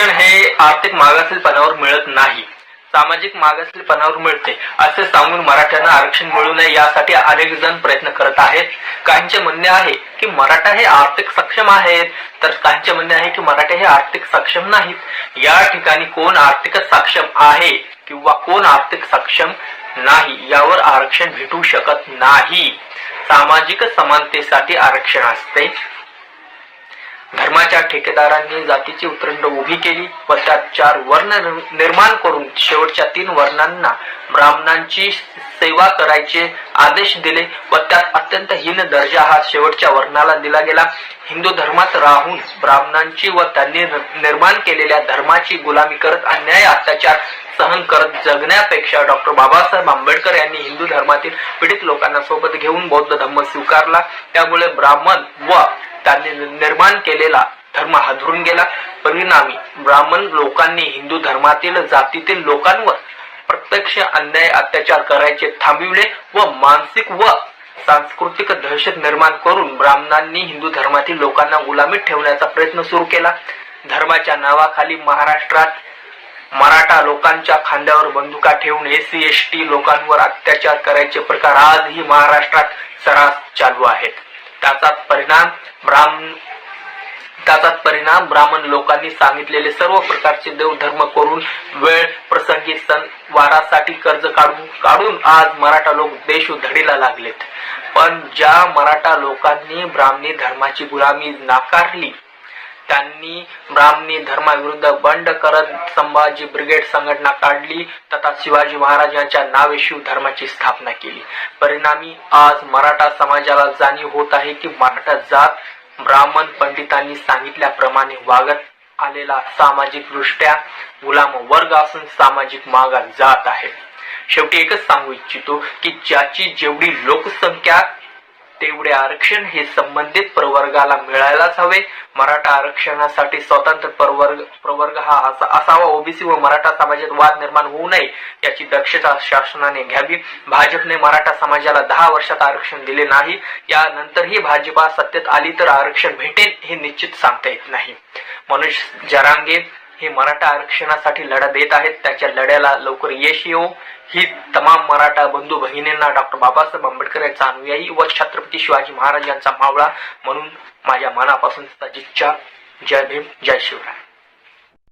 आरक्षण हे आर्थिक मागासलेपणावर मिळत नाही. सामाजिक मागासलेपणावर मिळते असे सांगून मराठ्यांना आरक्षण मिळू नये यासाठी अनेक जण प्रयत्न करत आहेत. काहींचे म्हणणे आहे की मराठा हे आर्थिक सक्षम आहेत तर काहींचे म्हणणे आहे की मराठे हे आर्थिक सक्षम नाहीत. या ठिकाणी कोण आर्थिक सक्षम आहे किंवा कोण आर्थिक सक्षम नाही यावर आरक्षण भेटू शकत नाही. सामाजिक समानतेसाठी आरक्षण असते. धर्माच्या ठेकेदारांनी जातीची उतरंड उभी केली व त्यात चार वर्ण निर्माण करून शेवटच्या तीन वर्णांना ब्राह्मणांची सेवा करायचे आदेश दिले व त्यात अत्यंत हीन दर्जा हा शेवटच्या वर्णाला दिला गेला. हिंदू धर्मात राहून ब्राह्मणांची व त्यांनी निर्माण केलेल्या धर्माची गुलामी करत अन्याय अत्याचार सहन करत जगण्यापेक्षा डॉक्टर बाबासाहेब आंबेडकर यांनी हिंदू धर्मातील पीडित लोकांना सोबत घेऊन बौद्ध धर्म स्वीकारला. त्यामुळे ब्राह्मण व निर्माण केलेला धर्म हादरून गेला. परिणामी ब्राह्मण लोकांनी हिंदू धर्मातील जातीतील लोकांवर प्रत्यक्ष अन्याय अत्याचार करायचे थांबविले व मानसिक व सांस्कृतिक दहशत निर्माण करून ब्राह्मणांनी हिंदू धर्मातील लोकांना गुलामीत ठेवण्याचा प्रयत्न सुरू केला. धर्माच्या नावाखाली महाराष्ट्रात मराठा लोकांच्या खांद्यावर बंदुका ठेवून एसी एस टी लोकांवर अत्याचार करायचे प्रकार आजही महाराष्ट्रात सरास चालू आहेत. त्याचा परिणाम ब्राह्मण त्याचाच परिणाम ब्राह्मण लोकांनी सांगितलेले सर्व प्रकारचे देवधर्म करून वेळ प्रसंगी सण वारासाठी कर्ज काढून काढून आज मराठा लोक देशोधडीला लागलेत. पण ज्या मराठा लोकांनी ब्राह्मणी धर्माची गुलामी नाकारली त्यांनी ब्राह्मणी धर्माविरुद्ध बंड करत संभाजी ब्रिगेड संघटना काढली तथा शिवाजी महाराज यांच्या नावे शिव धर्माची स्थापना केली. परिणामी आज मराठा समाजाला जाणीव होत आहे की मराठा जात ब्राह्मण पंडितांनी सांगितल्याप्रमाणे वागत आलेला सामाजिक दृष्ट्या गुलाम वर्ग असून सामाजिक मागास जात आहे. शेवटी एकच सांगू इच्छितो की ज्याची जेवढी लोकसंख्या तेवढे आरक्षण हे संबंधित प्रवर्गाला मिळायलाच हवे. मराठा आरक्षणासाठी स्वतंत्र प्रवर्ग प्रवर्ग हा असा- असावा. ओबीसी व मराठा समाजात वाद निर्माण होऊ नये याची दक्षता शासनाने घ्यावी. भाजपने मराठा समाजाला दहा वर्षात आरक्षण दिले नाही. यानंतरही भाजपा सत्तेत आली तर आरक्षण भेटेल हे निश्चित सांगता येत नाही. मनोज जरांगे हे मराठा आरक्षणासाठी लढा देत आहेत. त्यांच्या लढ्याला लवकर यश येऊ ही तमाम मराठा बंधू भगिनींना डॉक्टर बाबासाहेब आंबेडकर यांचा अनुयायी व छत्रपती शिवाजी महाराज यांचा मावळा म्हणून माझ्या मनापासून जिच्छा जय भीम जय शिवराय.